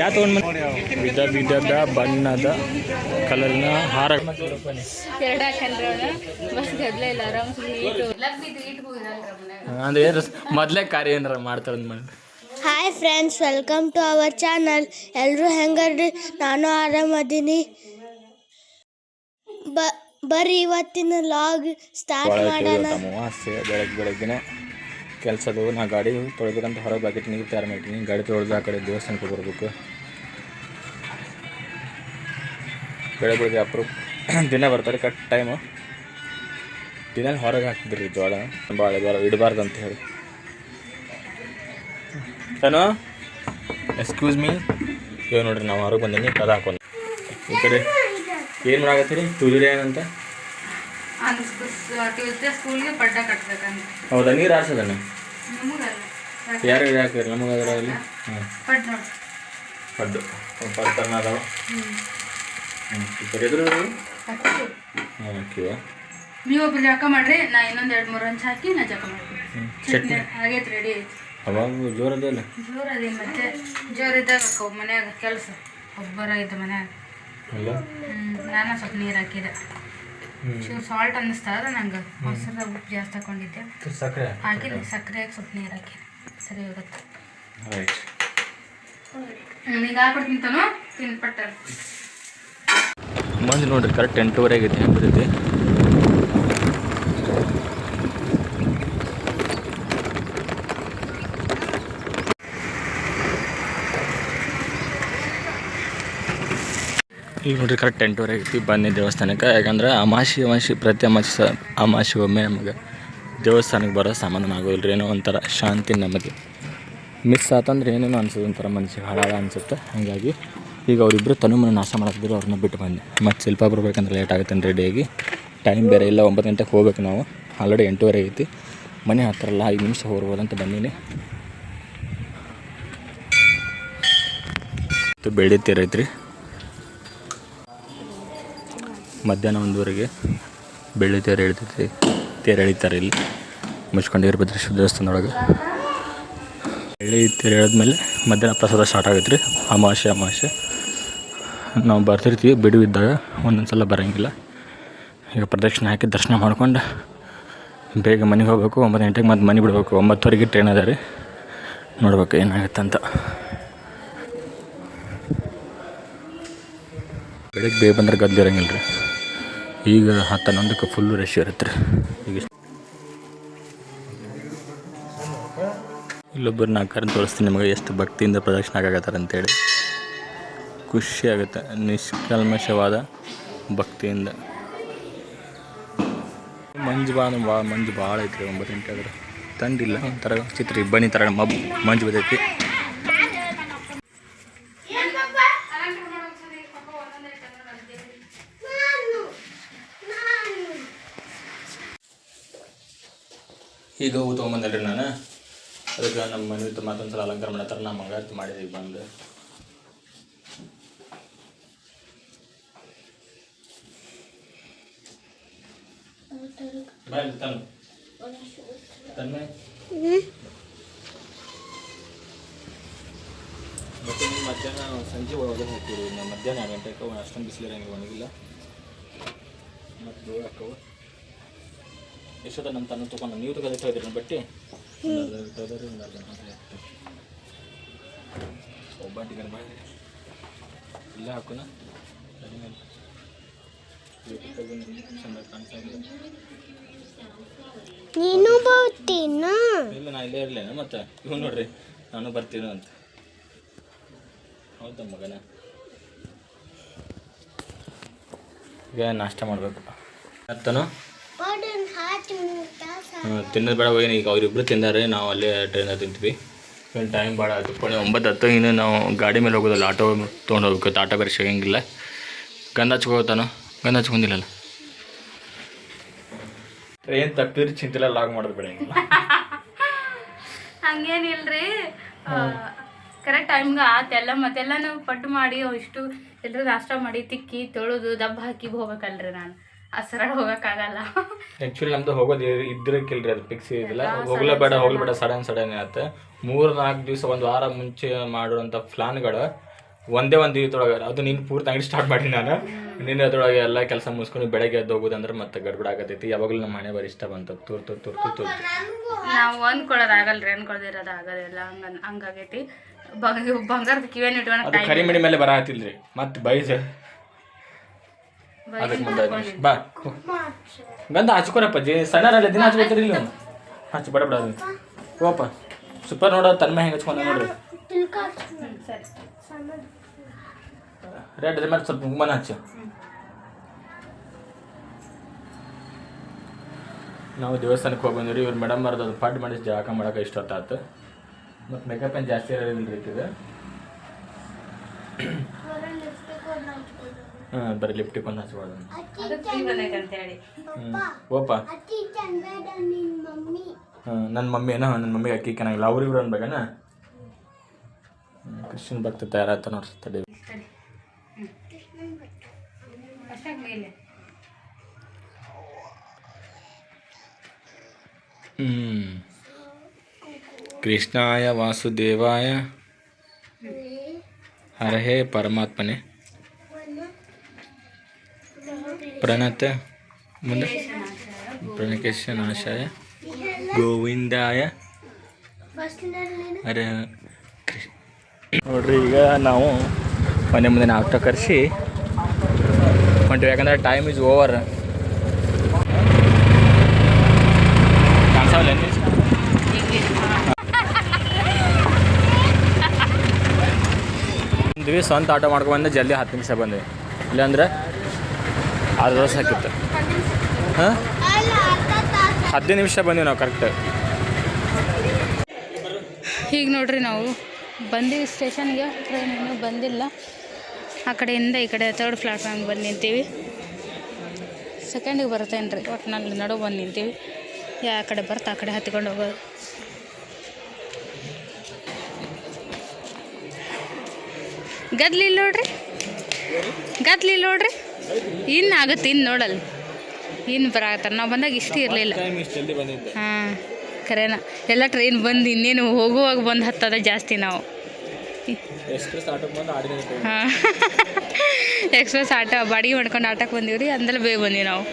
ಯಾ ತೊಗೊಂಡು ವಿಧ ವಿಧದ ಬಣ್ಣದ ಕಲರ್ನ ಹಾರ ಅಂದ್ರೆ ಮೊದಲೇ ಕಾರ್ಯ ಏನಾರ ಮಾಡ್ತಾರ ಮಾಡಿ hi friends welcome to our channel ಎಲ್ಲರೂ ಹೆಂಗಡ್ರಿ ನಾನು ಆರಾಮದೀನಿ ಬ ಬರ್ರಿ ಇವತ್ತಿನ ಲಾಗ್ ಸ್ಟಾರ್ಟ್ ಮಾಡೋಣ ಬೆಳಗ್ಗೆ ಬೆಳಗ್ಗೆನೆ ಕೆಲಸದು. ನಾ ಗಾಡಿ ತೊಳಿಬೇಕಂತ ಹೊರಗೆ ಬಕೆಟ್ ನೀರು ತಯಾರು ಮಾಡಿದ್ದೀನಿ. ಗಾಡಿ ತೊಳೆದು ಆ ಕಡೆ ದೇವಸ್ಥಾನಕ್ಕೆ ಬರಬೇಕು. ಬೆಳಗ್ಗೆ ಬೆಳೆದು ಅಪ್ರೂಪ್ ದಿನ ಬರ್ತಾರೆ ಕರೆಕ್ಟ್ ಟೈಮು ದಿನ ಹೊರಗೆ ಹಾಕ್ತಿದ್ರಿ ಜೋಳ ಭಾಳ ಭಾಳ ಇಡಬಾರ್ದು ಅಂತ ಹೇಳಿ. ಏನೋ ಎಕ್ಸ್ಕ್ಯೂಸ್ ಮೀ ಇವಾಗ ನೋಡ್ರಿ ನಾವು ಹೊರಗೆ ಬಂದೀನಿ ಕದ ಹಾಕೊಂಡು. ಈ ಕಡೆ ಏನು ಮಾಡಾಕತ್ತೀರಿ? ಏನಂತ? ಟ್ಯೂಸ್ಡೇ ಕಟ್ಬೇಕಂತ ಹೌದಾ ನೀರು ಹಾರ್ಸೋದನ್ನ ನಮಗಲ್ಲ ಯಾರು ಹಾಕಿದ್ರಿ ನಮಗೆ ಅದರಲ್ಲಿ? ಹಾಂ ಪಡ್ಡು. ಪಡ್ತಾರ ಅದಾವ ಎದುರು ಹಾಂ ಕಿವ ನೀವೊಬ್ರು ಜಳಕ ಮಾಡ್ರಿ ನಾ ಇನ್ನೊಂದು ಎರಡು ಮೂರು ಹಂಚ್ ಹಾಕಿ ನಾ ಜಳಕ ಮಾಡ್ತೀನಿ. ಚಟ್ನಿ ಆಗೈತೆ ರೆಡಿ ಐತಿ ಅವಾಗ ಜೋರದಲ್ಲ ಜೋರ ಅದೇ ಮತ್ತೆ ಜೋರ ಇದ್ದಾಗ ಅಕ್ಕವ್ ಮನ್ಯಾಗ ಕೆಲಸ ಒಬ್ಬರ ಇದ್ದ ಮನ್ಯಾಗ. ಅಲ್ಲ? ನಾನು ಸ್ವಲ್ಪ ನೀರು ಹಾಕಿದೆ. ಚೂರು ಸಾಲ್ಟ್ ಅನ್ನಿಸ್ತಾ ಅದ ನಂಗೆ ಮೊಸರು ಉಪ್ಪು ಜಾಸ್ತಿ ಹಾಕೊಂಡಿದ್ದೆ. ಸಕ್ಕರೆ ಹಾಕಿಲ್ಲ ಸಕ್ಕರೆ ಹಾಕಿ ಸ್ವಲ್ಪ ನೀರು ಹಾಕಿ. ಸರಿ ಹೋಗುತ್ತೆ. ಈಗ ಹಾಕ್ಬಿಡ್ತೀನಿ ತಾನು ತಿನ್ಪಟ್ಟ. ಮಂಜು ನೋಡ್ರಿ ಕರೆಕ್ಟ್ ಎಂಟೂವರೆ ಆಗೈತೆ ಹೆಂಗೆ ಬಿದ್ದೈತಿ ಈಗ ನೋಡ್ರಿ ಕರೆಕ್ಟ್ ಎಂಟೂವರೆ ಆಗೈತಿ ಬನ್ನಿ ದೇವಸ್ಥಾನಕ್ಕೆ. ಯಾಕಂದ್ರೆ ಅಮಾಸಿ ಅಮಾಸಿ ಪ್ರತಿ ಅಮಾಸಿ ಸ ಅಮಾಸಿ ಒಮ್ಮೆ ನಮಗೆ ದೇವಸ್ಥಾನಕ್ಕೆ ಬರೋ ಸಮಾಧಾನ ಆಗೋಲ್ಲ ರೀ ಏನೋ ಒಂಥರ ಶಾಂತಿ ನಮಗೆ. ಮಿಸ್ ಆತಂದ್ರೆ ಏನೇನೋ ಅನ್ಸೋದು ಒಂಥರ ಮನಸ್ಸಿಗೆ ಹಾಳಾಳ ಅನಿಸುತ್ತೆ. ಹಾಗಾಗಿ ಈಗ ಅವರಿಬ್ಬರು ತನುಮನ ನಾಶ ಮಾಡ್ತಿದ್ರು, ಅವ್ರನ್ನ ಬಿಟ್ಟು ಬಂದೆ. ಮತ್ತು ಶಿಲ್ಪ ಬರ್ಬೇಕಂದ್ರೆ ಲೇಟ್ ಆಗುತ್ತೆ ರೆಡಿಯಾಗಿ ಟೈಮ್ ಬೇರೆ ಇಲ್ಲ, ಒಂಬತ್ತು ಗಂಟೆಗೆ ಹೋಗ್ಬೇಕು ನಾವು. ಆಲ್ರೆಡಿ ಎಂಟೂವರೆ ಐತಿ. ಮನೆ ಹತ್ತಿರಲ್ಲ ಐದು ನಿಮಿಷ ಹೋಗ್ಬೋದಂತ ಬನ್ನಿ ತೇರು ಐತ್ರಿ ಮಧ್ಯಾಹ್ನ ಒಂದುವರೆಗೆ ಬೆಳ್ಳಿ ತೇರು ಎಳಿತೈತಿ. ತೇರು ಎಳಿತಾರೆ ಇಲ್ಲಿ. ಮುಚ್ಕೊಂಡು ವೀರಭದ್ರೇಶ್ವರ ದೇವಸ್ಥಾನದೊಳಗೆ. ಬೆಳ್ಳಿ ತೇರು ಎಳೆದ್ಮೇಲೆ ಮಧ್ಯಾಹ್ನ ಪ್ರಸಾದ ಸ್ಟಾರ್ಟ್ ಆಗುತ್ತೆ ರೀ ಅಮಾವಾಸ್ಯೆ. ನಾವು ಬರ್ತಿರ್ತೀವಿ, ಬಿಡುವಿದ್ದಾಗ ಒಂದೊಂದು ಸಲ ಬರೋಂಗಿಲ್ಲ. ಈಗ ಪ್ರದಕ್ಷಿಣೆ ಹಾಕಿ ದರ್ಶನ ಮಾಡ್ಕೊಂಡು ಬೇಗ ಮನೆಗೆ ಹೋಗ್ಬೇಕು, ಒಂಬತ್ತು ಗಂಟೆಗೆ ಮತ್ತೆ ಮನೆ ಬಿಡಬೇಕು. ಒಂಬತ್ತುವರೆಗೆ ಟ್ರೈನ್ ಅದ ರೀ ನೋಡ್ಬೇಕು ಏನಾಗುತ್ತೆ ಅಂತ ಬೆಳಗ್ಗೆ ಬೇಗ ಬಂದ್ರೆ ಗದ್ದಿರಂಗಿಲ್ಲ ರೀ ಈಗ ಹತ್ತು ಹನ್ನೊಂದಕ್ಕೆ ಫುಲ್ಲು ರಶ್ ಇರುತ್ತೆ ರೀ. ಈಗ ಇಲ್ಲೊಬ್ಬರು ನಾಲ್ಕರನ್ನು ತೋರಿಸ್ತೀನಿ ನಿಮಗೆ ಎಷ್ಟು ಭಕ್ತಿಯಿಂದ ಪ್ರದಕ್ಷಿಣೆ ಆಗತ್ತಾರ ಅಂತೇಳಿ ಖುಷಿ ಆಗುತ್ತೆ ನಿಷ್ಕಲ್ಮಶವಾದ ಭಕ್ತಿಯಿಂದ. ಮಂಜು ಭಾಳ ಭಾಳ ಮಂಜು ಭಾಳ ಐತ್ರಿ ಒಂಬತ್ತು ಗಂಟೆ ಆದ್ರೆ. ತಂದಿಲ್ಲ, ಒಂಥರ ಚಿತ್ರ ಬನ್ನಿ ಥರ ಮಬ್ ಮಂಜು ಬದೈತಿ ಈಗ ಹೂ ತೊಗೊಂಬಂದಲ್ರಿ ನಾನು. ಅದಕ್ಕೆ ನಮ್ಮ ಮನೆ ಮತ್ತೊಂದು ಸಲ ಅಲಂಕಾರ ಮಾಡತ್ತಾರ ನಮ್ಮ ಮಂಗಾರತಿ ಮಾಡಿದೀವಿ ಬಂದು. ಬಾಯ್ ತನು ತನ್ಮಯ್. ಮತ್ತೆ ನೀವು ಮಧ್ಯಾಹ್ನ ಸಂಜೆ ಒಳಗೆ ಹೋಗ್ತೀವಿ ನಾವು ಮಧ್ಯಾಹ್ನ ಎರಡು ಗಂಟೆಗೆ ಅಷ್ಟೊಂದು ಬಿಸಿಲಿರಂಗಿಲ್ಲ ಒಣಗಿಲ್ಲ ಮತ್ತು ದೂರ ಅಕ್ಕವ ಎಷ್ಟೊತ್ತ ನಮ್ಮ ತನ್ನ ತೊಗೊಂಡು ನೀವು ತಗೋದಿಟ್ಟು ಹೋದ್ರಿ ಬಟ್ಟೆ? ಗಂಟೆ ಒಬ್ಬಟ್ಟಿಗೆ ಮಾಡಿ ಇಲ್ಲ ಹಾಕೋಣ ನೀನು ಬರ್ತೀನ? ಇಲ್ಲ ನಾ ಇಲ್ಲೇ ಇರಲೇನ ಮತ್ತೆ ಇವ್ ನೋಡ್ರಿ ನಾನು ಬರ್ತೀನಿ ಅಂತ. ಹೌದಾ ಮಗನ? ಈಗ ನಾಷ್ಟ ಮಾಡಬೇಕು. ಮತ್ತನು? ತಿನ್ನೋದು ಬೇಡ ಹೋಗಿ ಈಗ ಅವ್ರಿಬ್ರು ತಿಂದಾರೆ ನಾವು ಅಲ್ಲೇ ಟ್ರೈನಾಗ ತಿಂತೀವಿ. ಟೈಮ್ ಭಾಳ ಆಯಿತು. ಕೊನೆ ಒಂಬತ್ತು ಹತ್ತು ಇನ್ನು ನಾವು ಗಾಡಿ ಮೇಲೆ ಹೋಗೋದಲ್ಲ ಆಟೋ ತೊಗೊಂಡು ಹೋಗ್ಬೇಕು ಆಟೋ ಬೇರೆ ಸಿಗಂಗಿಲ್ಲ ಗಂಧ ಹಚ್ಕೋತಾನು. ಗಂಧ ಹಚ್ಕೊಂಡಿಲ್ಲಲ್ಲ ಏನು ತಪ್ಪಿದ್ರೆ ಚಿಂತಿಲ್ಲ ಲಾಗ್ ಮಾಡೋದು ಬೇಡ ಹಂಗೇನಿಲ್ರಿ ಕರೆಕ್ಟ್ ಟೈಮ್ಗೆ ಆತೆಲ್ಲ ಮತ್ತೆಲ್ಲ ನಾವು ಪಟ್ಟು ಮಾಡಿ ಅವ್ ಇಷ್ಟು ಎಲ್ಲರೂ ನಾಷ್ಟ ಮಾಡಿ ತಿಕ್ಕಿ ತೊಳೆದು ದಬ್ಬ ಹಾಕಿ ಹೋಗ್ಬೇಕಲ್ರಿ ನಾನು. ಹಸ್ರಾಡ ಹೋಗೋಕ್ಕಾಗಲ್ಲ. ಆ್ಯಕ್ಚುಲಿ ನಮ್ದು ಹೋಗೋದು ಇದ್ರಕ್ಕಿಲ್ರಿ ಅದು ಫಿಕ್ಸ್ ಇದಿಲ್ಲ. ಹೋಗ್ಲೇಬೇಡ ಹೋಗ್ಲೇಬೇಡ ಸಡನ್ ಸಡನ್. ಆಯ್ತು ಮೂರು ನಾಲ್ಕು ದಿವಸ ಒಂದು ವಾರ ಮುಂಚೆ ಮಾಡುವಂಥ ಪ್ಲಾನ್ಗಳು ಒಂದೇ ಒಂದು ಇದ್ರೊಳಗೆ ಅದು ನೀನು ಪೂರ್ತಿ ಅಂಗಡಿ ಸ್ಟಾರ್ಟ್ ಮಾಡಿ ನಾನು. ನಿನ್ನ ಅದ್ರೊಳಗೆ ಎಲ್ಲ ಕೆಲಸ ಮುಗಿಸ್ಕೊಂಡು ಬೆಳಗ್ಗೆ ಎದ್ದು ಹೋಗೋದಂದ್ರೆ ಮತ್ತೆ ಗಡ್ಬಡ ಆಗತೈತಿ. ಯಾವಾಗಲೂ ನಮ್ಮ ಮನೆ ಬರೀ ಇಷ್ಟ ಬಂತು. ತುರ್ತು ತುರ್ತು ತುರ್ತು ತೂರ್ ತೂರ್. ನಾವು ಅಂದ್ಕೊಳ್ಳೋದು ಆಗಲ್ರಿ ಅನ್ಕೊಳ್ದಿರೋದು ಆಗೋದಿಲ್ಲ ಹಂಗ ಹಂಗಾಗೈತಿ ಬಂಗ ಬಂಗಾರದ ಕಿವೇನ ಅದು ಕರಿ ಮಿಡಿ ಮೇಲೆ ಬರ ಹತ್ತಿಲ್ರಿ ಮತ್ತೆ ಬೈಸ್ ಅದಕ್ಕೆ ಮುಂದೆ ಬಾ ಹೋ. ಗಂಧ ಹಚ್ಕೊರಪ್ಪ ಜಿ ಸಣ್ಣರಲ್ಲ ದಿನ ಹಚ್ಕೊತೀರಿ ಇಲ್ಲ ಹಚ್ಚಿ ಬಡ ಬಿಡ ಅದು ಹೋಗಪ್ಪ. ಸೂಪರ್ ನೋಡೋ ತನ್ಮೆ ಹೆಂಗೆ ಹಚ್ಕೊಂಡ ನೋಡ್ರಿ. ಸರಿ. ರೆಡ್ ಅದ್ರ ಮೇಲೆ ಸ್ವಲ್ಪ ಕುಂಕುಮನ ಹಚ್ಚು. ನಾವು ದೇವಸ್ಥಾನಕ್ಕೆ ಹೋಗಿ ಬಂದ್ರಿ ಇವ್ರು ಮೇಡಮ್ ಅವ್ರದ್ದು ಅದು ಪಡ್ ಮಾಡಿ ಜಾಕ ಮಾಡೋಕೆ ಇಷ್ಟ ಆತು ಮತ್ತು ಮೇಕಪ್ ಏನು ಜಾಸ್ತಿ ಇರೋದಿಲ್ಲ ರೀತಿದೆ ಹಾಂ ಬರೀ ಲಿಪ್ಟಿಕ್ ಒಂದು ಹಚ್ಬಾರ್ದು ಓಪ? ಹಾಂ ನನ್ನ ಮಮ್ಮಿನ ನನ್ನ ಮಮ್ಮಿಗೆ ಅಕ್ಕಿ ಚೆನ್ನಾಗಿಲ್ಲ ಅವ್ರಿಗೂ ಅನ್ಬೇಕನ? ಕ್ರಿಶ್ಚಿಯನ್ ಭಕ್ತ ತಯಾರಾಯ್ತು ನೋಡ್ರಿ ತಡಿ. ಸರಿ ಅಷ್ಟಾಗ ಮೇಲೆ ಹ್ಮ್. ಕೃಷ್ಣಾಯ ವಾಸುದೇವಾಯ ಹರಹೇ ಪರಮಾತ್ಮನೆ ಪ್ರಣತ ಮುಂದೆ ಪ್ರಣಕೇಶ ನಾಶಾಯ ಗೋವಿಂದಾಯ ಹರ ಕೃಷ್ಣ ನೋಡ್ರಿ, ಈಗ ನಾವು ಮನೆ ಮುಂದೆ ನಾಷ್ಟ ಕರೆಸಿ ಹೊಂಟಿವಿ ಯಾಕಂದ್ರೆ ಟೈಮ್ ಇಸ್ ಓವರ್ ಬಂದ್ವಿ ಸ್ವಂತ ಆಟೋ ಮಾಡ್ಕೊಂಡ್ಬಂದು ಜಲ್ದಿ ಹತ್ತು ನಿಮಿಷ ಬಂದ್ವಿ. ಇಲ್ಲಾಂದ್ರೆ ಆರು ವರ್ಷ ಹಾಕಿತ್ತು. ಹದಿನೈದು ನಿಮಿಷ ಬಂದ್ವಿ ನಾವು ಕರೆಕ್ಟ್ ಈಗ ನೋಡ್ರಿ ನಾವು. ಬಂದಿವಿ ಸ್ಟೇಷನ್ಗೆ ಟ್ರೈನ್ ಇನ್ನೂ ಬಂದಿಲ್ಲ. ಆ ಕಡೆಯಿಂದ ಈ ಕಡೆ ತರ್ಡ್ ಪ್ಲಾಟ್ಫಾರ್ಮ್ಗೆ ಬಂದು ನಿಂತೀವಿ. ಸೆಕೆಂಡಿಗೆ ಬರ್ತೇನೆ ರೀ ಒಟ್ಟಿನಲ್ಲಿ ನಡು ಬಂದು ನಿಂತೀವಿ. ಯಾ ಕಡೆ ಬರ್ತಾ ಆ ಕಡೆ ಹತ್ಕೊಂಡು ಹೋಗೋದು. ಗದ್ಲಿ ನೋಡ್ರಿ? ಗದ್ಲಿ ನೋಡ್ರಿ? ಇನ್ನು ಆಗುತ್ತೆ ಇನ್ನು ನೋಡಲ್ಲ ಇನ್ನು ಬರಾಕತ್ತಾರ ನಾವು ಬಂದಾಗ ಇಷ್ಟು ಇರಲಿಲ್ಲ. ಹಾಂ ಕರೆನಾ. ಎಲ್ಲ ಟ್ರೈನ್ ಬಂದು ಇನ್ನೇನು ಹೋಗುವಾಗ ಬಂದು ಹತ್ತದ ಜಾಸ್ತಿ ನಾವು. ಎಕ್ಸ್ಪ್ರೆಸ್ ಆಟೋಕ್ಕೆ ಬಂದು ಆಡಿನ ಹಾಂ. ಎಕ್ಸ್ಪ್ರೆಸ್ ಆಟೋ ಬಾಡಿಗೆ ಮಾಡ್ಕೊಂಡು ಆಟಕ್ಕೆ ಬಂದೀವಿ ರೀ ಅಂದ್ರೆ ಬೇಗ ಬಂದೀವಿ ನಾವು.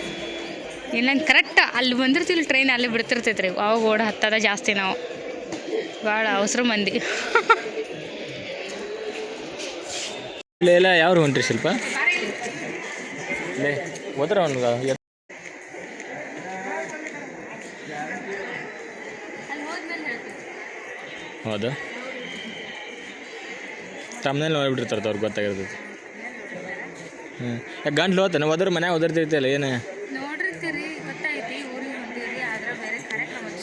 ಇಲ್ಲ ಕರೆಕ್ಟ್ ಅಲ್ಲಿ ಬಂದಿರ್ತಿಲ್ಲ ಟ್ರೈನ್ ಅಲ್ಲಿ ಬಿಡ್ತಿರ್ತೈತೆ ರೀ. ಅವಾಗ ಓಡ ಹತ್ತದ ಜಾಸ್ತಿ ನಾವು. ಭಾಳ ಅವಸರ ಮಂದಿ. ಇಲ್ಲ ಯಾರು ಹೊಂಟ್ರಿ ಶಿಲ್ಪ? ಲೇ ಹೋದ್ರ ಅವ್ನಿಗೆ ಹೌದಾ. ತಮ್ಮನೇಲಿ ನೋಡ್ಬಿಟ್ಟಿರ್ತಾರೆ ಅವ್ರಿಗೆ ಗೊತ್ತಾಗಿರ್ತೈತಿ ಹ್ಞೂ ಯಾಕೆ ಗಂಟ್ಲು ಹೋತಾನೆ ಒದ್ರ ಮನ್ಯಾಗ ಓದಿರ್ತೈತಲ್ಲ ಏನು?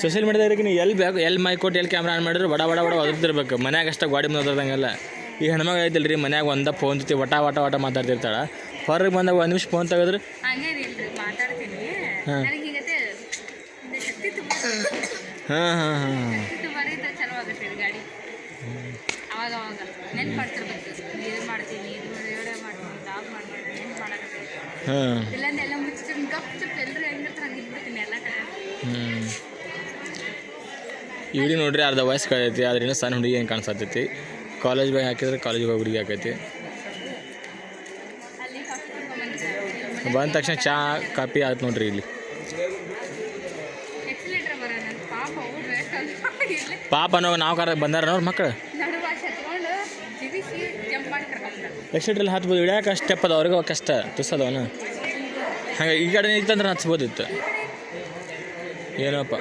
ಸೋಷಿಯಲ್ ಮೀಡಿಯಾದಾಗ ನೀವು ಎಲ್ಲಿ ಬೇಕು ಎಲ್ಲಿ ಮೈ ಕೊಟ್ಟು ಎಲ್ಲಿ ಕ್ಯಾಮ್ರಾ ಆನ್ ಮಾಡಿದ್ರು ಬಡ ಬಡ ಬಡ ಒದರ್ತಿರ್ಬೇಕು ಮನ್ಯಾಗ ಅಷ್ಟೇ ಗಾಡಿ ಮುಂದೆ ಓದೋದಂಗೆಲ್ಲ ಈ ಹೆಣ್ಮಗ ಐತಿಲ್ಲ ರೀ ಮನ್ಯಾಗ ಒಂದ ಫೋನ್ ಜೊತೆ ವಟ ವಟ ವಟ ಮಾತಾಡ್ತಿರ್ತಾಳೆ. ಹೊರಗೆ ಬಂದಾಗ ಒಂದು ನಿಮಿಷ ಫೋನ್ ತೆಗೆದ್ರೆ. ಹಾಂ. ಹಾಂ ಹಾಂ ಹಾಂ. ಇದು ನೆನ್ಪಾಡ್ತಿರ್ಬೇಕು. ಇದು ಮಾಡ್ತೀನಿ ಇದು ವಿಡಿಯೋ ಮಾಡ್ತೀನಿ ಲಾಗ್ ಮಾಡ್ತೀನಿ ನೆನ್ಪು ಮಾಡಕತ್ತೀನಿ ಇಲ್ಲಾಂದ್ರೆ ಎಲ್ಲ ಮುಚ್ಚಿಟ್ಟು ಗಪ್ ಚುಪ್ ಎಲ್ಲರೂ ಹೆಂಗಿರ್ತಾರೆ ಹಂಗೆ ಇದ್ಬಿಡ್ತೀನಿ ಎಲ್ಲ ಕಡೆ. ಇವ್ರಿಗೆ ನೋಡ್ರಿ ಅರ್ಧ ವಯಸ್ಸು ಕಳೈತಿ ಆದ್ರಿಂದ ಸಣ್ಣ ಹುಡುಗಿ ಏನು ಕಾಣಿಸತ್ತೈತಿ ಕಾಲೇಜ್ ಬ್ಯಾಗ್ ಹಾಕಿದ್ರೆ ಕಾಲೇಜಿಗೆ ಹೋಗಿ ಹುಡುಗಿ ಕುಡ್ಕೊಂಡ್ಬಂದಿದ್ದಾರೆ ಬಂದ ತಕ್ಷಣ ಚಾ ಕಾಪಿ ಆಯ್ತು ನೋಡ್ರಿ ಇಲ್ಲೇ. ಪಾಪ ಅನ್ನೋ ನಾವು ಕಾರ ಬಂದಾರ ನೋಡ್ರಿ ಮಕ್ಕಳು ನಡು ಭಾಷೆ ಹತ್ಕೊಂಡು ಜಿಗಿಸಿ ಜಂಪ್ ಮಾಡಿ ಕರ್ಕೊಂಡ್ಬಿಟ್ಟಾರೆ ಎಕ್ಸಿಟ್ರಲ್ಲಿ ಹತ್ಬೋದು ಇಡ್ಯಾಕೆ ಸ್ಟೆಪ್ ಅದ ಅವ್ರಿಗೆ ಕಷ್ಟ ತುಸದವನ ಹಾಗೆ ಈ ಕಡೆ ಇತ್ತಂದ್ರೆ ಹಚ್ಬೋದಿತ್ತು ಏನಪ್ಪ?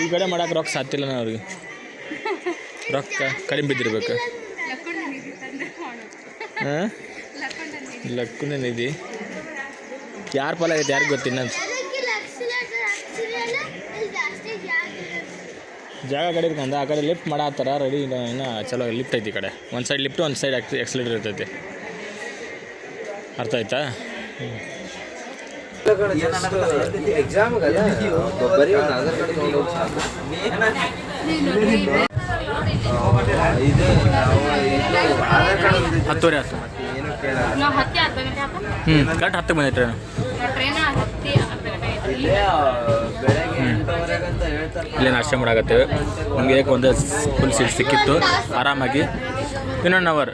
ಈ ಕಡೆ ಮಾಡಕ್ಕೆ ರೊಕ್ಕ ಸಾತಿಲ್ಲ ನಾ ಅವ್ರಿಗೆ. ರೊಕ್ಕ ಕಡಿಮೆ ಬಿದ್ದಿರ್ಬೇಕು. ಹಾಂ? ಲಕ್ಕುನ ನಿಧಿ. ಯಾರ ಫಲ ಆಗೈತೆ ಯಾರಿಗೆ ಗೊತ್ತಿನ್ನ ಜಾಗ ಕಡೆ ಇಟ್ಕೊಂಡು ಆ ಕಡೆ ಲಿಫ್ಟ್ ಮಾಡತ್ತಾರ ರೆಡಿ ಇನ್ನು ಚಲೋ ಲಿಫ್ಟ್ ಐತಿ ಈ ಕಡೆ. ಒಂದು ಸೈಡ್ ಲಿಫ್ಟ್ ಒಂದು ಸೈಡ್ ಎಕ್ಸಲೇಟರ್ ಇರ್ತೈತಿ. ಅರ್ಥ ಆಯ್ತಾ. ಹತ್ತುವರೆ ಹತ್ತು ಹ್ಞೂ ಕರೆಕ್ಟ್ ಹತ್ತು ಬಂದೈತೆ ಟ್ರೈನ್ ಇಲ್ಲೇ ಬೆಳಗ್ಗೆ ನಾಷ್ಟ ಮಾಡಾಕತ್ತೇವೆ. ನಮಗೆ ಒಂದು ಫುಲ್ ಸೀಟ್ ಸಿಕ್ಕಿತ್ತು. ಆರಾಮಾಗಿ. ಇನ್ನೊಂದು ಅವರ್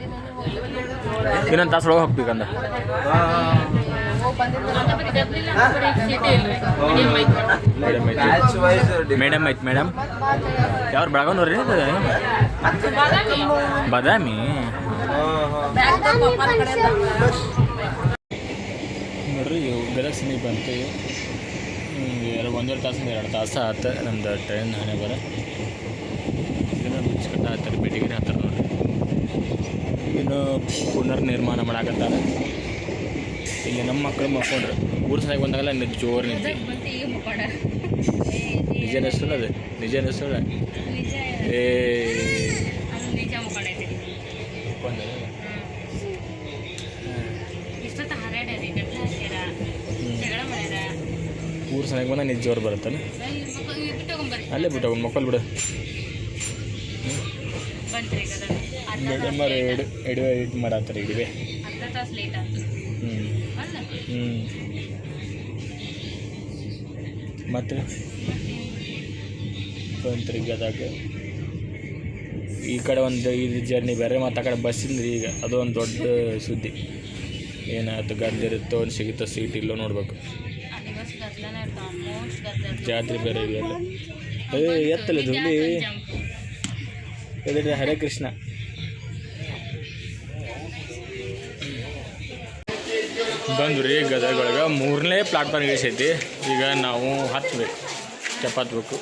ಇನ್ನೊಂದು ತಾಸು ಒಳಗೆ ಹೋಗ್ಬೇಕಂದ. ಮೇಡಮ್ ಐತ್ ಮೇಡಮ್ ಯಾರು ಮೇಡಮ್ ಯಾವ್ರು ಬೆಳಗಾವ್ ರೀ? ಬಾದಾಮಿ. ನೋಡ್ರಿ ಇವು ಗದಗ ಎರಡು ಒಂದೂವರೆ ತಾಸಿಂದ ಎರಡು ತಾಸು ಆತ ನಮ್ದು ಟ್ರೈನ್ ಹಣೆ ಬರ. ಬಿಚ್ಕಟ್ಟ ಹತ್ತಾರೆ ಬೇಟಿಗಿರಿ ಹತ್ತಾರೆ ನೋಡ್ರಿ ಇನ್ನು ಪುನರ್ ನಿರ್ಮಾಣ ಮಾಡಾಕತ್ತಾರ. ಇಲ್ಲಿ ನಮ್ಮ ಮಕ್ಕಳು ಮಕ್ಕೊಂಡ್ರು ಊರು ಸಾಯಿ ಬಂದಾಗಲ್ಲ ನಿಜ ಜೋರು ನಿದ್ದೆ. ನಿಜ ಸುಳ್ಳು ಅದು? ನಿಜ ಸುಳ್ಳು ಏ ಊರು ಬಂದ, ನಿಜ ಜೋರು ಬರುತ್ತಲ್ಲ ಅಲ್ಲೇ ಬಿಟ್ಟು ಹೋಗಿ ಮಕ್ಕಳು ಬಿಡು. ಇದು ಮಾಡತ್ತಾರೆ ಹ್ಞೂ ಹ್ಞೂ ಮತ್ತು? ಈ ಕಡೆ ಒಂದು ಇದು ಜರ್ನಿ ಬೇರೆ, ಮತ್ತು ಆ ಕಡೆ ಬಸ್ಸಿಂದ ಈಗ ಅದು ಒಂದು ದೊಡ್ಡ ಸುದ್ದಿ. ಏನಾಯ್ತು ಒಂದು ಸಿಗುತ್ತೋ ಸೀಟ್ ಇಲ್ಲೋ ನೋಡ್ಬೇಕು. ಜಾತ್ರೆ ಬೇರೆ ಇಲ್ಲ ಎತ್ತಲ್ಲ ಧೂಳಿ ಹೇಳಿದ್ರೆ ಹರೇ ಕೃಷ್ಣ. ಬಂದು ರೀ ಗದಗೊಳಗೆ. ಮೂರನೇ ಪ್ಲಾಟ್ಫಾರ್ಮ್ ಇಳಿಸೈತಿ ಈಗ ನಾವು ಹತ್ಬೇಕು. ಸ್ಟೆಪ್ ಹತ್ಬೇಕು.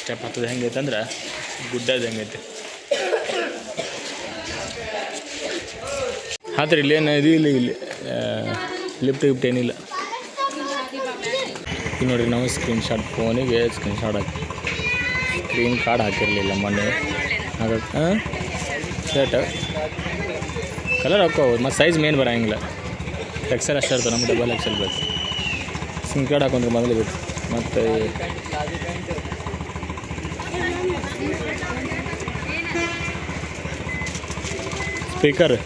ಸ್ಟೆಪ್ ಹತ್ತದ ಹೆಂಗೈತೆ ಅಂದ್ರೆ ಗುಡ್ಡದ ಹೆಂಗೈತೆ. ಹತ್ತಿರ ಇಲ್ಲಿ ಏನು ಇದು ಇಲ್ಲ ಇಲ್ಲಿ. ಲಿಫ್ಟ್ ಗಿಫ್ಟ್ ಏನಿಲ್ಲ. ಈಗ ನೋಡಿ, ನಾವು ಸ್ಕ್ರೀನ್ ಶಾಟ್ ಫೋನಿಗೆ ಸ್ಕ್ರೀನ್ ಶಾಟ್ ಹಾಕಿ. ಸ್ಕ್ರೀನ್ ಕಾರ್ಡ್ ಹಾಕಿರಲಿಲ್ಲ ಮೊನ್ನೆ. ಹಾಗಾಗಿ ಹಾಂ ಶರ್ಟ್ ಕಲರ್ ಹಾಕೋಬೋದು ಮತ್ತು ಸೈಜ್ ಮೇನ್ ಬರೋಂಗಿಲ್ಲ. ಎಕ್ಸೆಲ್ ಅಷ್ಟೇ ಇರ್ತದೆ ನಮ್ಗೆ ಡಬಲ್ ಎಕ್ಸೆಲ್ ಬೇಕು ಸ್ಕ್ರೀನ್ ಕಾರ್ಡ್ ಹಾಕೊಂಡ್ರೆ ಮೊದಲು ಬೇಕು ಮತ್ತು ಸ್ಪೀಕರ್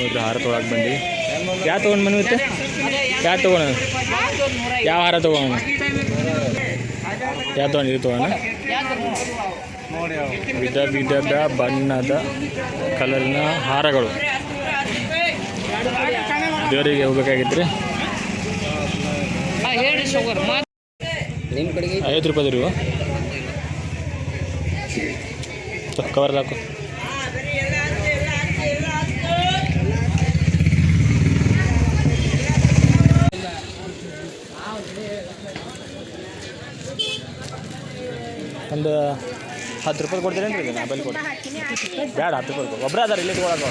ನೋಡ್ರಿ ಹಾರ ತೊಗೊಳಕ್ ಬಂದು. ಯಾವ ತೊಗೊಂಡು ಮನೆ ಮತ್ತೆ? ಯಾವ ತೊಗೋಣ ಯಾವ ಹಾರ ತೊಗೋಣ ಯಾವ ತೊಗೊಂಡು ಇದು ತೊಗೋಣ ವಿಧ ವಿಧದ ಬಣ್ಣದ ಕಲರಿನ ಹಾರಗಳು. ದೇವರಿಗೆ ಹೋಗ್ಬೇಕಾಗಿತ್ತು ಐವತ್ತು ರೂಪಾಯಿ ಕವರ್ ಹಾಕು ಒಂದು ಹತ್ತು ರೂಪಾಯಿ ಕೊಡ್ತೀರೇನು ರೀ ನಾ ಬೆಲ್ ಕೊಡಿ. ಬೇಡ, ಹತ್ತು ರೂಪಾಯಿ ಕೊಡು. ಒಬ್ಬರೇ ಅದಾರ ಇಲ್ಲಿ ತೊಗೊಳಕ್ಕೆ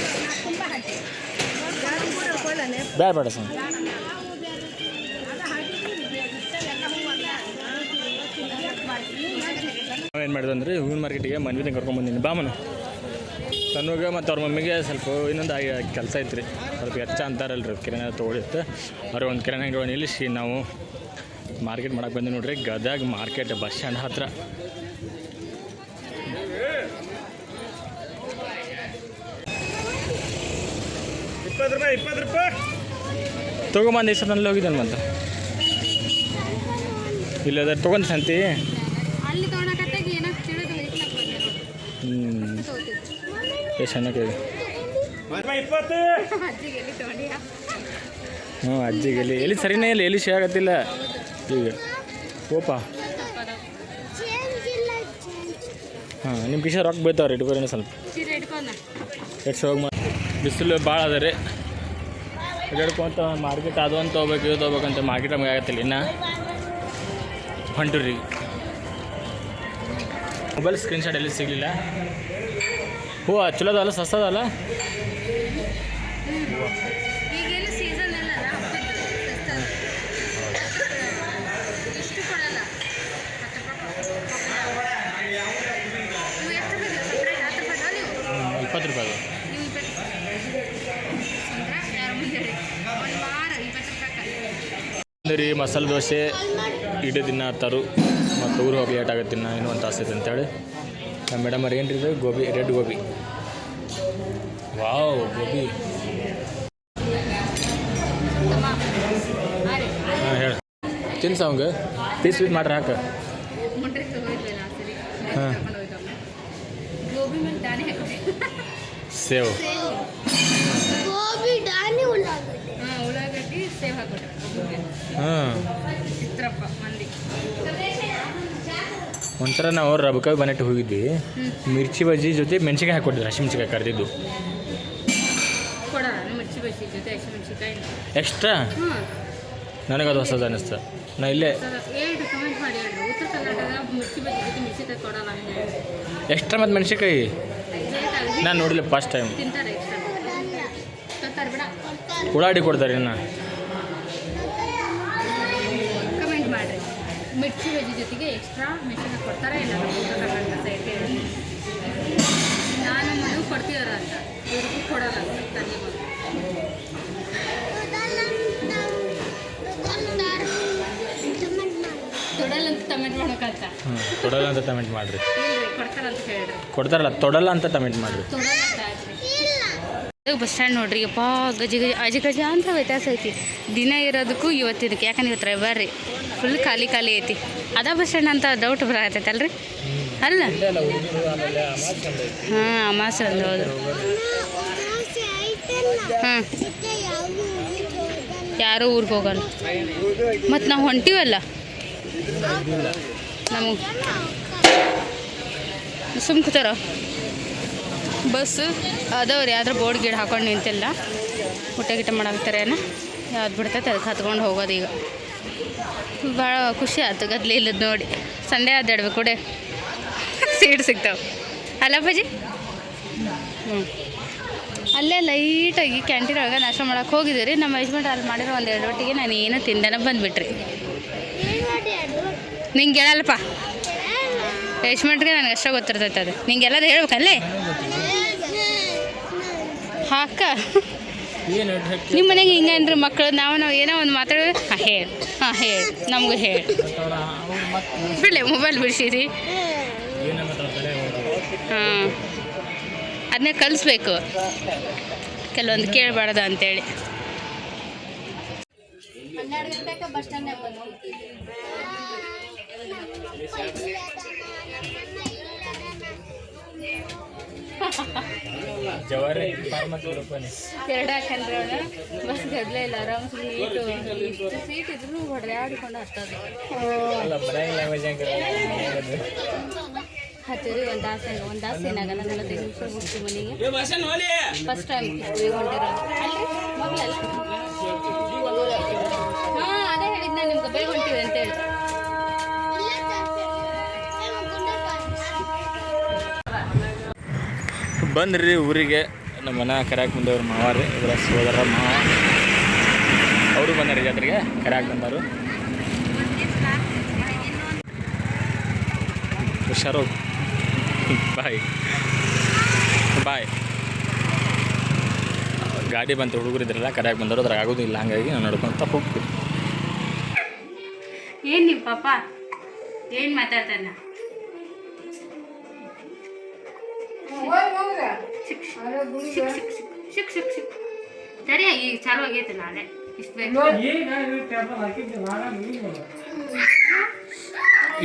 ಬೇಡ ಬೇಡ ಸರ್ ನಾವೇನು ಮಾಡಿದೆ ಅಂದರೆ ಹೂವಿನ ಮಾರ್ಕೆಟಿಗೆ ಮನ್ವಿನ ಕರ್ಕೊಂಬಂದಿನಿ ಬಾಮನ. ತನ್ನುಗ ಮತ್ತು ಅವ್ರ ಮಮ್ಮಿಗೆ ಸ್ವಲ್ಪ ಇನ್ನೊಂದು ಕೆಲಸ ಐತ್ರಿ. ಸ್ವಲ್ಪ ಹೆಚ್ಚ ರೀ ಕಿರಾಣಿ ತೊಗೊಳಿತ್ತು ಅವ್ರಿಗೆ ಒಂದು ಕಿರಾಣಿ ಅಂಗಡಿ ನಿಲ್ಲಿಸಿ ನಾವು ಮಾರ್ಕೆಟ್ ಮಾಡಕ್ಕೆ ಬಂದ್ವಿ ನೋಡ್ರಿ ಗದಗ ಮಾರ್ಕೆಟ್ ಬಸ್ ಸ್ಟ್ಯಾಂಡ್ ಹತ್ರ. ಇಪ್ಪತ್ತು ರೂಪಾಯಿ ಇಪ್ಪತ್ತು ರೂಪಾಯಿ. ತೊಗೊಂಬಂದು ಹೋಗಿದ್ದಾನೆ ಮತ್ತೆ. ಇಲ್ಲ ಅದ ತೊಗೊಂಡು ಸಂತಿ. ಬಂದೆ. ಹ್ಞೂ ಎಷ್ಟು ಹ್ಞೂ ಅಜ್ಜಿಗೆ ಎಲ್ಲಿ ಎಲ್ಲಿ ಸರಿನೇ ಇಲ್ಲ ಎಲ್ಲಿ ಶೇ ಆಗತ್ತಿಲ್ಲ. ಈಗ ಓಪ. ಹಾಂ ನಿಮ್ಮ ಕಿಶೋರ್ ರೊಕ್ಕ ಬೈತಾವ್ರಿ ಇಟ್ಕೋರಿ ಸ್ವಲ್ಪ. ಎಷ್ಟು ಹೋಗಿ ಮಾ ಬಿಸಿಲು ಭಾಳ ಅದ ರೀ. ಹಿಡ್ಕೊಂತ ಮಾರ್ಕೆಟ್ ಅದು ಅಂತ ತೊಗೋಬೇಕು ಇದು ತೊಗೋಬೇಕಂತ ಮಾರ್ಕೆಟ್ ನಮಗೆ ಆಗತ್ತಿಲ್ಲ ಇನ್ನು. ಹೊಂಟು ರೀ ಮೊಬೈಲ್ ಸ್ಕ್ರೀನ್ ಶಾಟ್ ಎಲ್ಲಿ ಸಿಗಲಿಲ್ಲ. ಹ್ಞೂ ಚಲೋದಲ್ಲ, ಸಸ್ತದಲ್ಲ? ರೀ ಮಸಾಲೆ ದೋಸೆ ಇಡೀ ದಿನ ತರು ಮತ್ತು ಊರು ಹೋಗಿ ಲೇಟ್ ಆಗುತ್ತೆ ಇನ್ನು ಇನ್ನೂ ಒಂದು ತಾಸು ಐತೆ ಅಂತೇಳಿ. ನಮ್ಮ ಮೇಡಮ್ ಅವ್ರು ಏನು ರೀ ಗೋಬಿ ರೆಡ್ ಗೋಬಿ. ವಾವ್ ಗೋಬಿ. ಹಾಂ ಹೇಳಿ. ತಿನ್ಸ ಅವಂಗೆ. ಪೀಸ್ ಪೀಸ್ ಮಾಡ್ರಿ ಹಾಕ. ಹಾಂ. ಸೇವ್. ಒಂಥರ ನಾವು ರಬಕಾಯಿ ಬನೆಟ್ಟು ಹೋಗಿದ್ವಿ. ಮಿರ್ಚಿ ಬಜ್ಜಿ ಜೊತೆ ಮೆಣಸಿನ್ಕಾಯಿ ಹಾಕೊಟ್ಟಿದ್ರು ಹಸಿಮೆಣ್ಸಿಕಾಯಿ ಕರೆದಿದ್ದು. ಎಕ್ಸ್ಟ್ರಾ? ನನಗದು ಹೊಸದು ಅನ್ನಿಸ್ತು ನಾ ಇಲ್ಲೇ ಎಕ್ಸ್ಟ್ರಾ ಮತ್ತು ಮೆಣಸಿನ್ಕಾಯಿ? ನಾನು ನೋಡಿಲ್ಲ ಫಸ್ಟ್ ಟೈಮ್ ಉಳ್ಳಾಡಿ ಕೊಡ್ತಾರೆ ಇನ್ನು ಕಮೆಂಟ್ ಮಾಡಿರಿ ಮಿರ್ಚಿ ಬಜ್ಜಿ ಜೊತೆಗೆ ಎಕ್ಸ್ಟ್ರಾ ಮೆಣಸಿನ್ಕಾಯಿ ಕೊಡ್ತಾರೆ ಇಲ್ಲ ನಾನು ಮಗು ಕೊಡ್ತೀವರ ಅಂತ. ಇವ್ರಿಗೂ ಕೊಡೋಲ್ಲ ತಂದೆ ಮಗು. ತೊಡಲ್ ಅಂತ ತಮೆಂಟ್ ಮಾಡ್ರಿ ತೊಡಲ್ಲ ಅಂತ ಕಮೆಂಟ್ ಮಾಡಿರಿ. ಕೊಡ್ತಾರಂತ ಹೇಳ್ರಿ ಕೊಡ್ತಾರಲ್ಲ ತೊಡಲ್ಲ ಅಂತ ಕಮೆಂಟ್ ಮಾಡಿರಿ. ಬಸ್ ಸ್ಟ್ಯಾಂಡ್ ನೋಡ್ರಿ ಅಪ್ಪ ಗಜಿ ಗಜಿ, ಅಜಿ ಗಜಿ ಅಂತ ವ್ಯತ್ಯಾಸ ಐತಿ. ದಿನ ಇರೋದಕ್ಕೂ ಇವತ್ತಿನಕ್ಕೆ, ಯಾಕಂದ್ರೆ ಇವತ್ತು ರವಿವಾರ ರೀ. ಫುಲ್ ಖಾಲಿ ಖಾಲಿ ಐತಿ. ಅದ ಬಸ್ ಸ್ಟ್ಯಾಂಡ್ ಅಂತ ಡೌಟ್ ಬರತೈತೆ ಅಲ್ರಿ? ಅಲ್ಲ? ಹಾಂ, ಅಮಾಸ ಹೌದು. ಹಾಂ. ಯಾರೂ ಊರಿಗೆ ಹೋಗಲ್ಲ. ಮತ್ತು ನಾವು ಹೊಂಟಿವಲ್ಲ? ನಮಗೆ. ಸುಮ್ ಬಸ್ ಅದಾವ್ರಿ ಆದ್ರೆ ಬೋರ್ಡ್ ಗಿಡ ಹಾಕೊಂಡು ನಿಂತಿಲ್ಲ. ಊಟ ಗಿಟ ಏನೋ ಯಾವ್ದು ಬಿಡ್ತೈತೆ ಅದಕ್ಕೆ ಹತ್ಕೊಂಡು ಹೋಗೋದು ಈಗ. ಭಾಳ ಖುಷಿ ಆಯ್ತು ಗದ್ಲಿ ಇಲ್ಲದ ನೋಡಿ. ಸಂಡೇ ಅಡ್ಡಾಡ್ಬೇಕು ಕೂಡ. ಸೀಟ್ ಸಿಗ್ತಾವೆ. ಅಲ್ಲ ಅಪ್ಪಾಜಿ? ಹ್ಞೂ ಅಲ್ಲೇ ಲೈಟಾಗಿ ಕ್ಯಾಂಟೀನ್ ಒಳಗೆ ನಾಷ್ಟ ಮಾಡೋಕೆ ಹೋಗಿದ್ದೀರಿ. ನಮ್ಮ ಯಜಮಾನ್ ಅಲ್ಲಿ ಮಾಡಿರೋ ಒಂದು ಎರಡು ಒಟ್ಟಿಗೆ ನಾನು ಏನೂ ತಿಂದನ ಬಂದುಬಿಟ್ರಿ. ನಿಂಗೆ ಹೇಳಲ್ಲಪ್ಪ ಯಜಮಾನ್ರಿಗೆ ನನಗೆ ಅಷ್ಟೇ ಗೊತ್ತಿರ್ತೈತೆ ಅದು. ನಿಂಗೆ ಎಲ್ಲದು ಹೇಳ್ಬೇಕಲ್ಲೇ? ಹಾಕ. ನಿಮ್ಮ ಮನೆಗೆ ಹಿಂಗೇನ್ರಿ ಮಕ್ಕಳು ನಾವು ನಾವು ಏನೋ ಒಂದು ಮಾತಾಡೋ ಹಾಂ ಹೇಳಿ. ಹಾಂ ಹೇಳಿ. ನಮ್ಗೆ ಹೇಳಿ. ಬಿಡಲೆ ಮೊಬೈಲ್ ಬಿಡಿಸಿರಿ. ಹಾಂ. ಅದನ್ನೇ ಕಲಿಸ್ಬೇಕು. ಕೆಲವೊಂದು ಕೇಳಬಾರ್ದು ಅಂತೇಳಿ. ಹನ್ನೆರಡು ಗಂಟೆಗೆ ಬಸ್ ಸ್ಟ್ಯಾಂಡ್ನಾಗ ಜವಾರಿ ಎರಡು ಹಾಕಂದ್ರೆ ಬಸ್ ಗದ್ಲೆ ಇಲ್ಲ ಆರಾಮ್ ಸೀಟು. ಇಷ್ಟು ಸೀಟ್ ಇದ್ರು ಹೊಡೆದಾಡಿಕೊಂಡು ಅಷ್ಟದು ಹತ್ತಿರಿ ಒಂದು ತಾಸು ಒಂದು ತಾಸು ಏನಾಗಲ್ಲ ನಲವತ್ತೈದು ನಿಮಿಷ ಹೋಗ್ತೀವಿ ಮನೆಗೆ. ಫಸ್ಟ್ ಟೈಮ್ ಹೊಂಟಿರೋ. ಮಗಳಲ್ಲ ಹಾಂ ಅದೇ ಹೇಳಿದ್ನ ನಾನು ನಿಮ್ಗೆ ಬೇಗ ಹೊಂಟಿವಿ ಅಂತೇಳಿ. ಬಂದ್ರಿ ಊರಿಗೆ. ನಮ್ಮ ಮನೆ ಕರ್ಯಾಕೆ ಬಂದವ್ರು ಮಾವ ರೀ ಇವರ ಸೋದರ ಮಾವ. ಅವರು ಬಂದಾರ ಜಾತ್ರೆಗೆ ಕರ್ಯಾಕೆ ಬಂದರು ಹುಷಾರು ಬಾಯ್. ಬಾಯ್. ಗಾಡಿ ಬಂತು ಹುಡುಗರಿದ್ರಲ್ಲ ಕರ್ಯಾಕ್ ಬಂದರು ಅದ್ರಾಗ ಆಗೋದಿಲ್ಲ ಹಂಗಾಗಿ ನಾನು ನಡ್ಕೊಂತ ಹೋಗ್ತೀನಿ ಏನು ನಿಮ್ಮ ಪಾಪ? ಏನು ಮಾತಾಡ್ತಾನ ಶಿಕ್ ಶಿಕ್ ಶಿಕ್ ಶಿಕ್ ಶಿಕ್ ಶಿಕ್. ಸರಿ ಈಗ ಚಾಲು ಆಗೈತೆ ನಾಳೆ. ಇಷ್ಟು ಬೇಕು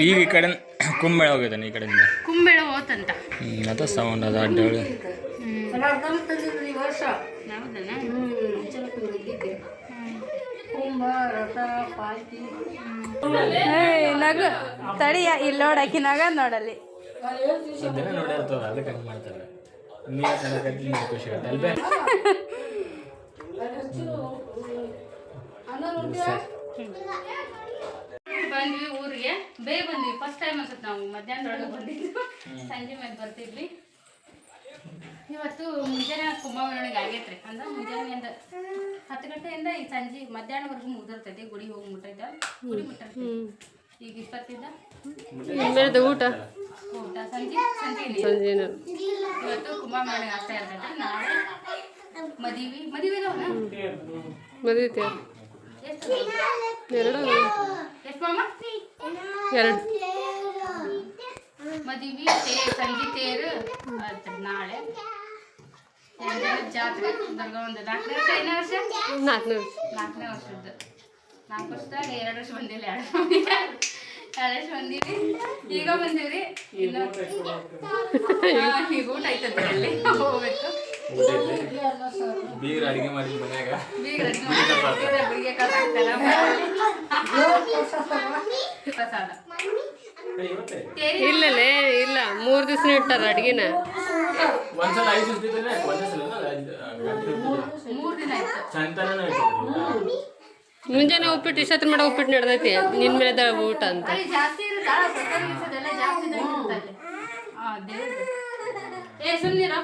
ಈಗ ಈ ಕಡೆ ಕುಂಬಳ ಹೋಗಿದ್ದಾನೆ ಈ ಕಡೆಯಿಂದ. ಕುಂಬೆಳ ಹೋತಂತ. ಅದ ಸೌಂಡ್ ಅದ ಅಡ್ಡ ನಗು ತಡಿಯ ಇಲ್ಲಿ ನೋಡಾಕಿ ನಗ ನೋಡಲ್ಲಿ. ನೋಡಿರ್ತದ ಅದಕ್ಕೆ ಹಂಗೆ ಮಾಡ್ತಾರೆ. ನೀರು ನೋಡಕತ್ತಿ ನಿಮ್ಗೆ ಖುಷಿ ಆಗುತ್ತೆ ಅಲ್ವೇ? ಬಂದ್ವಿ ಊರಿಗೆ. ಬೇಗ ಬಂದ್ವಿ. ಫಸ್ಟ್ ಟೈಮ್ ಅನ್ಸುತ್ತೆ ನಾವು. ಮಧ್ಯಾಹ್ನದೊಳಗೆ ಬಂದಿದ್ದು. ಸಂಜೆ ಮೇಲೆ ಬರ್ತಿದ್ವಿ. ಇವತ್ತು ಮುಂಜಾನೆ ಕುಂಭಮೇಳನಿಗೆ ಆಗೈತ್ರಿ. ಅಂದ್ರೆ ಮುಂಜಾನೆಯಿಂದ ಹತ್ತು ಗಂಟೆಯಿಂದ ಈ ಸಂಜೆ ಮಧ್ಯಾಹ್ನವರೆಗೂ ಮುಗಿದಿರ್ತೈತಿ. ಗುಡಿ ಹೋಗಿ ಮುಟ್ಟೈತೆ ಗುಡಿ ಮುಟ್ಟೈತಿ ಈಗ ಇಷ್ಟೊತ್ತಿಂದ ಊಟ. ಊಟ ಸಂಜೆ? ಸಂಜೆ ಇವತ್ತು ಆಗ್ತಾ ಇರ್ತೈತಿ. ನಾಳೆ ಮದುವೆ. ಮದುವೆ ಎರಡು ಎಷ್ಟು ಮಾಮ? ಎರಡು. ಮದುವೆ ತೇರು ಸಂಜೆ ತೇರು. ನಾಳೆ. ಜಾತ್ರೆ. ದರ್ಗಾ ಒಂದು ನಾಲ್ಕನೇ ವರ್ಷ ಐದನೇ ವರ್ಷ? ನಾಲ್ಕನೇ ನಾಲ್ಕನೇ ವರ್ಷದ್ದು. ನಾಲ್ಕು ವರ್ಷದಾಗ ಎರಡು ವರ್ಷ ಬಂದಿಲ್ಲ ಎರಡು ವರ್ಷ ಬಂದಿಲ್ಲ. ಎರಡು ವರ್ಷ ಬಂದೀವಿ. ಈಗ ಬಂದೀವ್ರಿ. ಈಗ ಊಟ ಆಯ್ತದ್ರಿ ಅಲ್ಲಿ ಹೋಗ್ಬೇಕು. ಬೀಗ್ರ ಅಡಿಗೆ ಮಾಡಿ ಮನ್ಯಾಗ. ಪ್ರಸಾದ. ಇಲ್ಲಲೇ ಇಲ್ಲ ಮೂರು ದಿವಸ ಇಟ್ಟಾರ ಅಡ್ಗಿನ. ಮೂರು ದಿನ ಆಯ್ತು. ಚಂತನೂ ಮುಂಜಾನೆ ಉಪ್ಪಿಟ್ಟು ಇಷ್ಟೊತ್ತಿನ ಮಾಡೋ ಉಪ್ಪಿಟ್ಟು ನಡೆದೈತಿ. ನಿನ್ ಮೇಲೆ ಊಟ ಅಂತ. ಏ ಸುಮ್ಮನಿರೋ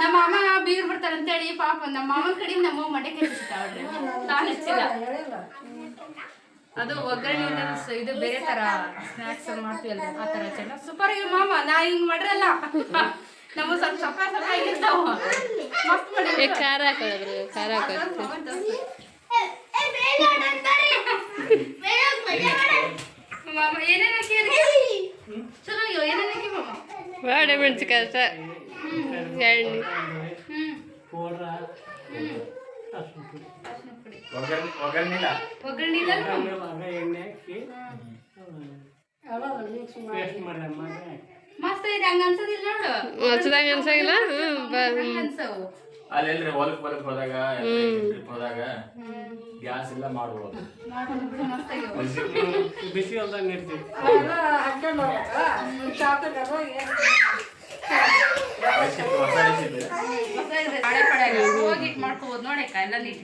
ನಮ್ಮ ಮಾಮ ಬೀಗರು ಬರ್ತಾರೆ ಅಂತೇಳಿ ಪಾಪ ನಮ್ಮ ಅಮ್ಮನ ಕಡೆಯಿಂದ ನಮ್ಮ ಮಡೆ ತಾನು ಹೆಚ್ಚಿಲ್ಲ ಅದು ಒಗ್ಗರಣೆ ಇದು ಬೇರೆ ತರ ಮಾಡ್ತೀವಲ್ಲ ಆ ತರ ಚೆನ್ನಾಗಿ. ಸೂಪರ್ ಆಗಿ ಮಾಮ ನಾ ಹಿಂಗ್ ಮಾಡ್ರಲ್ಲ. ನಮ್ಮ ಸ್ವಲ್ಪ ಸಪ್ಪ ಸಪ್ಪ ಮಸ್ತ್ ಮಾಡಿ ಖಾರ ಹಾಕೋದ್ರಿ ಖಾರ ಹಾಕೋದು ಬಾಡೆ ಮೆಣಸಿಕಾಯಿ ಎಣ್ಣೆ ಮಸ್ತ್ ಇದೆ ಹಂಗ ಅನ್ಸೋದಿಲ್ಲ ನೋಡು. ಮನ್ಸದಾಗ ಅನ್ಸಂಗಿಲ್ಲ ಹ್ಞೂ ಅಲ್ಲೆಲ್ರಿ ಹೊಲಕ್ ಬಲಕ್ ಹೋದಾಗ ಟ್ರಿಪ್ ಹೋದಾಗ ಗ್ಯಾಸ್ ಇಲ್ಲ ಮಾಡ್ಬೋದು. ಬಿಸಿ ಹೊಲ್ದಾಗ ನೀಡ್ತೀವಿ ಹೋಗಿ ಮಾಡ್ಕೋಬೋದು. ನೋಡಕ್ಕ ಎಲ್ಲ ನೀಟ್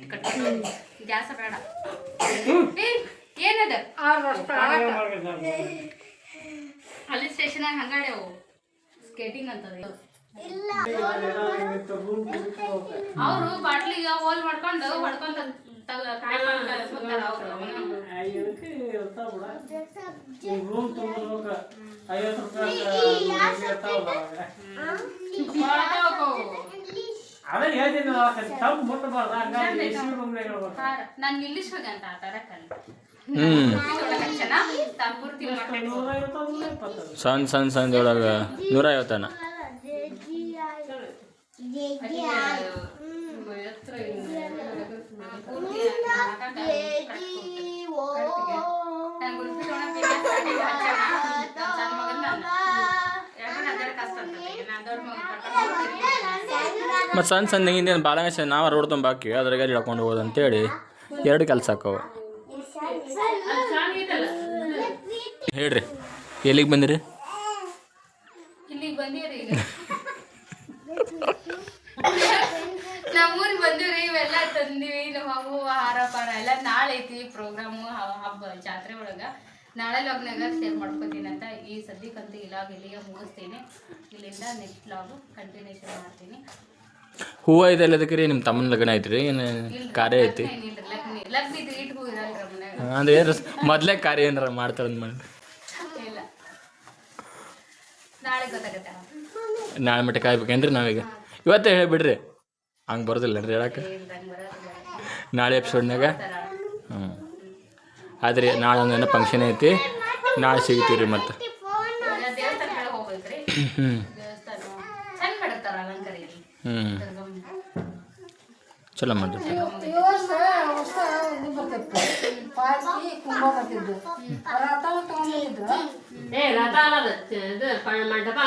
ಗ್ಯಾಸ ಬೇಡ. ಏ, ಏನದ? ಅಲ್ಲಿ ಸ್ಟೇಷನ್ ಹಂಗಾಡೆವು ಸ್ಕೇಟಿಂಗ್ ಅಂತದ ಅವರು ಬಾಟ್ಲಿಗೆ ಹೋಲ್ ಮಾಡ್ಕೊಂಡು ಹೊಡ್ಕೊಂತ ರೂಮ್ ಐವತ್ತು ರೂಪಾಯಿ. ಅದೇ ಹೇಳ್ತೀನಿ ತಪ್ಪು ಮುಟ್ಟಬಾರ್ದು ಹಂಗಾಗಿ ಅಂತ ಸಣ್ಣ ಸಣ್ಣ ಸಣ್ಣದೊಳಗ ನೂರ ಐವತ್ತನ ಮತ್ತು ಸಣ್ಣ ಸಣ್ಣ ಹಿಂದೆ ಭಾಳ ಸಣ್ಣ ನಾವು ರೋಡ್ ತುಂಬ ಹಾಕಿ ಅದ್ರಾಗ ಹಿಡ್ಕೊಂಡು ಹೋಗೋದು ಅಂತೇಳಿ ಎರಡು ಕೆಲಸ ಹಾಕವು. ಹೇಳ್ರಿ. ಎಲ್ಲಿಗೆ ಬಂದಿರಿ ಇಲ್ಲಿಗೆ ಬಂದೀವ್ರಿ ಈಗ ನಮ್ಮೂರಿಗೆ ಬಂದಿವ್ರಿ ಇವೆಲ್ಲ ತಂದಿವಿ ನಮ್ಮ ಹೂವು ಹಾರ ಪಾರ ಎಲ್ಲ ನಾಳೆ ಐತಿ ಪ್ರೋಗ್ರಾಮು ಹಬ್ಬ ಜಾತ್ರೆ ಒಳಗ. ನಾಳೆ ಲಗ್ನಾಗ ಶೇರ್ ಮಾಡ್ಕೊತೀನಿ ಅಂತ ಈ ಸದ್ಯಕ್ಕಂತೂ ಇಲಾಗ ಇಲ್ಲಿಗೆ ಮುಗಿಸ್ತೀನಿ. ಇಲ್ಲಿಂದ ನೆಕ್ಸ್ಟ್ ಲಾಗು ಕಂಟಿನ್ಯೂಷನ್ ಮಾಡ್ತೀನಿ. ಹೂವ ಇದೆ ಅದಕ್ಕೆ ರೀ ನಿಮ್ಮ ತಮ್ಮನ ಲಗ್ನ ಐತ್ರಿ ಏನು ಕಾರ್ಯ ಐತಿ? ಅಂದ್ರೆ ಏನು ಮೊದಲೇ ಕಾರ್ಯ ಏನಾರ ಮಾಡ್ತಾರೆ ಅಂದ್ ಮಾಡಿ. ಇಲ್ಲ. ನಾಳೆ ನಾಳೆ ಮಟ್ಟ ಕಾಯ್ಬೇಕೇನ್ರಿ ನಾವೀಗ? ಇವತ್ತೇ ಹೇಳಿಬಿಡ್ರಿ. ಹಂಗೆ ಬರೋದಿಲ್ಲ ರೀ ಹೇಳಕ್ಕೆ ನಾಳೆ ಎಪಿಸೋಡ್ನಾಗ ಹ್ಞೂ ಆದರೆ ನಾಳೆ ಒಂದೇನೋ ಫಂಕ್ಷನ್ ಐತಿ ನಾಳೆ ಸಿಗ್ತೀವಿ ರೀ ಮತ್ತೆ ಹ್ಞೂ ಹ್ಞೂ ಚಲೋ ಮಾಡಿರಿ ಏ ರಥ ಅಲ್ಲ ಅದು ಇದು ಮಂಟಪ